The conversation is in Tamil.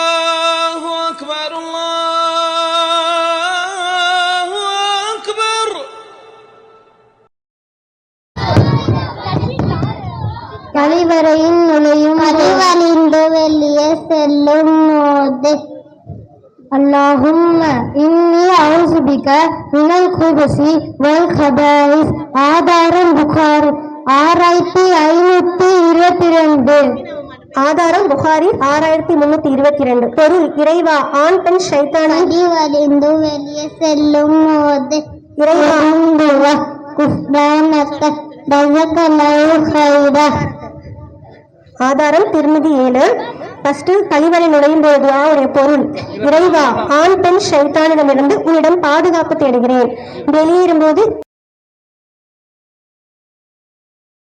الله أكبر الله أكبر கழிவறையின் நுழையும் கழிவழிந்து வெளியே செல்லும் போது அல்லாஹும்ம இன்னி அவுசுபிக மினல் குபசி வல் கபாயிஸ் ஆதாரம் புகாரி ஆறாயிரத்தி ஐநூத்தி இருபத்தி ரெண்டு ஆதாரம் புகாரி ஆறாயிரத்தி முன்னூத்தி இருபத்தி ரெண்டு பொருள் இறைவா ஆண் பெண் சைத்தானி. கழிவழிந்து வெளியே செல்லும் போது இறைவா. பஜகலவு ஹைரா ஆதாரம் திருமதி ஏழு. ஃபர்ஸ்ட் கழிவறை நுழையும் போது துஆவுடைய பொருள். இறைவா ஆண் பெண் சைத்தானிடமிருந்து உன்னிடம் பாதுகாப்பு தேடுகிறேன். வெளியேறும்போது